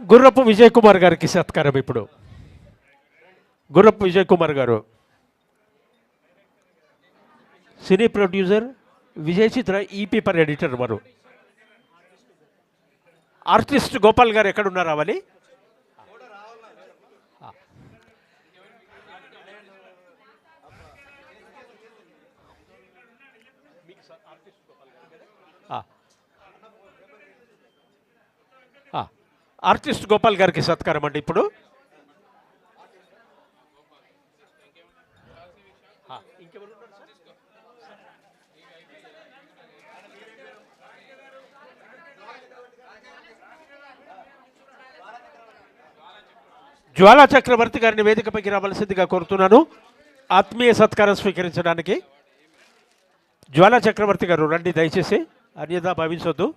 గుర్రపు విజయ్ కుమార్ గారికి సత్కారం ఇప్పుడు. గుర్రపు విజయ్ కుమార్ గారు. సినీ ప్రొడ్యూసర్ విజయ్ చిత్ర ఈ పేపర్ ఎడిటర్ వారు. ఆర్టిస్ట్ గోపాల్ గారు ఎక్కడున్నారు అవని? ఆ. ఆ. ఆర్టిస్ట్ గోపాల్ గారికి సత్కారం అండి ఇప్పుడు? జ్వాలా చక్రవర్తి గారిని వేదికపైకి రావాల్సిందిగా కోరుతున్నాను. ఆత్మీయ సత్కారం స్వీకరించడానికి. జ్వాలా చక్రవర్తి గారు రండి దయచేసి. అన్యదా భావించొద్దు.